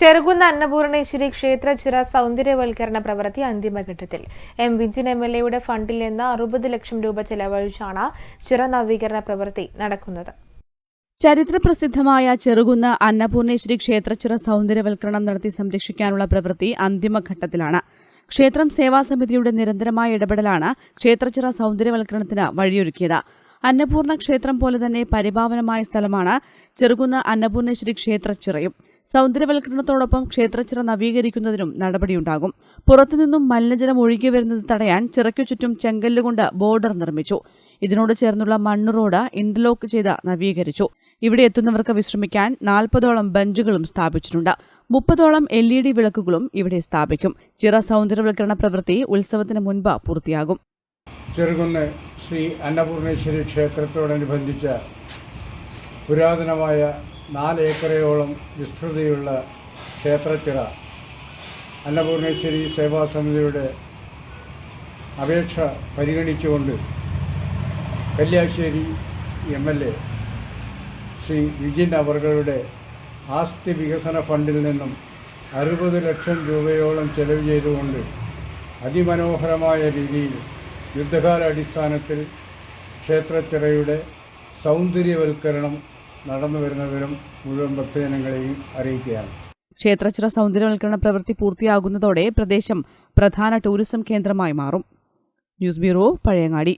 ചെറുകുന്ന അന്നപൂർണേശ്വരി ക്ഷേത്രചിറ സൗന്ദര്യവൽക്കരണ പ്രവൃത്തി അന്തിമഘട്ടത്തിൽ. എം വിജിൻ എം എൽ എയുടെ ഫണ്ടിൽ നിന്ന് അറുപത് ലക്ഷം രൂപ ചെലവഴിച്ചാണ് ചിറ നവീകരണ പ്രവൃത്തി നടക്കുന്നത്. ചരിത്രപ്രസിദ്ധമായ ചെറുകുന്ന അന്നപൂർണേശ്വരി ക്ഷേത്രച്ചുര സൗന്ദര്യവൽക്കരണം നടത്തി സംരക്ഷിക്കാനുള്ള പ്രവൃത്തി അന്തിമഘട്ടത്തിലാണ്. ക്ഷേത്രം സേവാ സമിതിയുടെ നിരന്തരമായ ഇടപെടലാണ് ക്ഷേത്രച്ചിറ സൗന്ദര്യവൽക്കരണത്തിന് വഴിയൊരുക്കിയത്. അന്നപൂർണ ക്ഷേത്രം പോലെ തന്നെ പരിപാവനമായ സ്ഥലമാണ് ചെറുകുന്ന അന്നപൂർണേശ്വരി ക്ഷേത്രച്ചിറയും. സൗന്ദര്യവൽക്കരണത്തോടൊപ്പം ക്ഷേത്രച്ചിറ നവീകരിക്കുന്നതിനും നടപടിയുണ്ടാകും. പുറത്തുനിന്നും മലിനജലം ഒഴുകി വരുന്നത് തടയാൻ ചിറയ്ക്കു ചുറ്റും ചെങ്കല്ലുകൊണ്ട് ബോർഡർ നിർമ്മിച്ചു. ഇതിനോട് ചേർന്നുള്ള മണ്ണ് റോഡ് ഇന്റർലോക്ക് ചെയ്ത് നവീകരിച്ചു. ഇവിടെ എത്തുന്നവർക്ക് വിശ്രമിക്കാൻ നാൽപ്പതോളം ബെഞ്ചുകളും സ്ഥാപിച്ചിട്ടുണ്ട്. മുപ്പതോളം എൽ ഇ ഡി വിളക്കുകളും ഇവിടെ സ്ഥാപിക്കും. ചിറ സൗന്ദര്യവൽക്കരണ പ്രവൃത്തി ഉത്സവത്തിന് മുൻപ് പൂർത്തിയാകും. ചെറുകുന്ന് ശ്രീ അന്നപൂർണേശ്വരി ക്ഷേത്രത്തോടനുബന്ധിച്ച പുരാതനമായ നാലേക്കറയോളം വിസ്തൃതിയുള്ള ക്ഷേത്രത്തിറ അന്നപൂർണേശ്വരി സേവാ സമിതിയുടെ അപേക്ഷ പരിഗണിച്ചുകൊണ്ട് Kalliasseri M L A Sree Vijin അവർകളുടെ ആസ്തി വികസന ഫണ്ടിൽ നിന്നും അറുപത് ലക്ഷം രൂപയോളം ചെലവ് ചെയ്തുകൊണ്ട് അതിമനോഹരമായ രീതിയിൽ യുദ്ധകാലാടിസ്ഥാനത്തിൽ ക്ഷേത്രത്തിറയുടെ സൗന്ദര്യവൽക്കരണം നടന്നു വരുന്നവരും മുഴുവൻ ഭക്തജനങ്ങളെയും അറിയിക്കുകയാണ്. ക്ഷേത്രച്ചിറ സൗന്ദര്യവൽക്കരണ പ്രവൃത്തി പൂർത്തിയാകുന്നതോടെ പ്രദേശം പ്രധാന ടൂറിസം കേന്ദ്രമായി മാറും. News bureau Pazhayangadi.